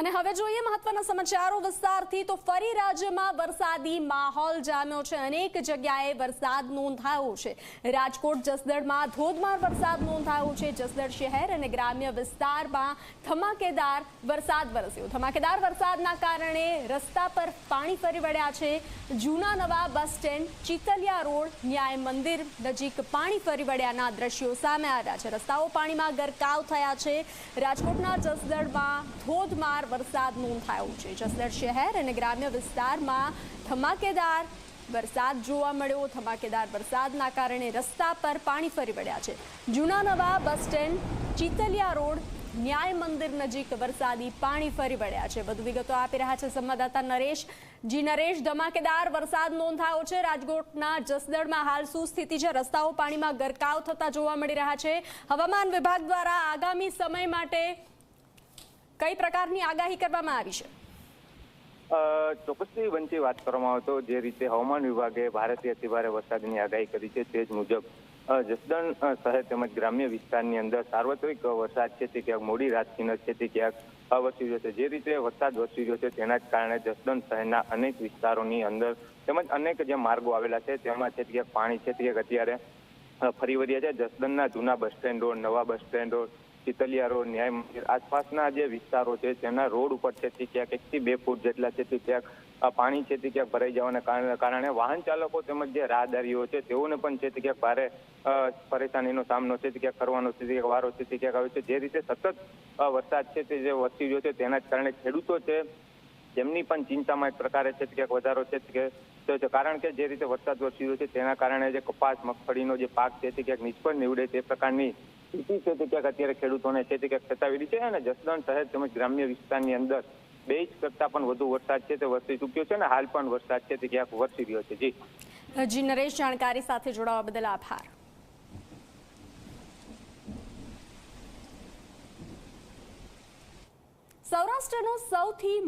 અને હવે જોઈએ મહત્વના સમાચારો વિસ્તારથી. તો ફરી રાજ્યમાં વરસાદી માહોલ જામ્યો છે. અનેક જગ્યાએ વરસાદ નોંધાયો છે. રાજકોટ, જસદણમાં ધોધમાર વરસાદ નોંધાયો છે. જસદણ શહેર અને ગ્રામ્ય વિસ્તારમાં ધમાકેદાર વરસાદ વરસ્યો. ધમાકેદાર વરસાદના કારણે રસ્તા પર પાણી ફરી વળ્યા છે. જૂના નવા બસ સ્ટેન્ડ, ચિતલિયા રોડ, ન્યાય મંદિર નજીક પાણી ફરી વળ્યાના દ્રશ્યો સામે આવ્યા છે. રસ્તાઓ પાણીમાં ગરકાવ થયા છે. રાજકોટના જસદણમાં ધોધમાર વરસાદ નોંધાયો છે. જસદણ શહેર અને ગ્રામ્ય વિસ્તારમાં ધમાકેદાર વરસાદ જોવા મળ્યો. ધમાકેદાર વરસાદના કારણે રસ્તા પર પાણી ફરી વળ્યા છે. જૂના નવા બસ સ્ટેન્ડ, ચીતલિયા રોડ, ન્યાય મંદિર નજીક વરસાદી પાણી ફરી વળ્યા છે. વધુ વિગતો આપી રહ્યા છે સંવાદદાતા નરેશ. જી નરેશ, ધમાકેદાર વરસાદ નોંધાયો છે. રાજકોટના જસદણમાં હાલ શું સ્થિતિ છે? રસ્તાઓ પાણીમાં ગરકાવ થતા જોવા મળી રહ્યા છે. હવામાન વિભાગ દ્વારા આગામી સમય માટે કઈ પ્રકારની આગાહી કરવામાં આવી છે? ચોક્કસથી વંચી વાત કરવામાં આવે તો જે રીતે હવામાન વિભાગે ભારેથી અતિભારે વરસાદની આગાહી કરી છે તે જ મુજબ જસદણ શહેર તેમજ ગ્રામ્ય વિસ્તારની અંદર સાર્વત્રિક વરસાદ છે તે ક્યાંક મોડી રાતથી ન છે તે ક્યાંક વરસી રહ્યો છે. જે રીતે વરસાદ વરસી રહ્યો છે તેના જ કારણે જસદણ શહેરના અનેક વિસ્તારોની અંદર તેમજ અનેક જે માર્ગો આવેલા છે તેમાં છે ક્યાંક પાણી છે તે અત્યારે ફરી વળ્યા છે. જસદણના જૂના બસ સ્ટેન્ડ રોડ, નવા bus stand road Chitaliya road ન્યાય મંદિર આસપાસના જે વિસ્તારો છે તેના રોડ ઉપર છે ક્યાંક એકથી બે ફૂટ જેટલા છે તે ક્યાંક પાણી છે તે ક્યાંક ભરાઈ જવાના કારણે વાહન ચાલકો તેમજ જે રાહદારીઓ છે તેઓને પણ છે તે ક્યાંક ભારે પરેશાનીનો સામનો છે તે ક્યાંક કરવાનો છે તે ક્યાંક વારો છે ક્યાંક આવે છે જે રીતે સતત વરસાદ છે તે જે વરસી રહ્યો છે તેના જ કારણે ખેડૂતો છે તેમની પણ ચિંતામાં એક પ્રકારે છે ક્યાંક વધારો છે કે કારણ કે જે રીતે વરસાદ વરસી રહ્યો છે તેના કારણે જે કપાસ મગફળીનો જે પાક છે તે ક્યાંક નિષ્ફળ નીવડે તે પ્રકારની સ્થિતિ છે તે ક્યાંક અત્યારે ખેડૂતોને છે તે ક્યાંક સતાવી છે અને જસદણ શહેર તેમજ ગ્રામ્ય વિસ્તારની અંદર બે ઇંચ કરતા પણ વધુ વરસાદ છે તે વરસી ચૂક્યો છે અને હાલ પણ વરસાદ છે તે ક્યાંક વરસી રહ્યો છે. જી. જી, નરેશ જાણકારી સાથે જોડાવા બદલ આભાર. સૌરાષ્ટ્રનો સૌથી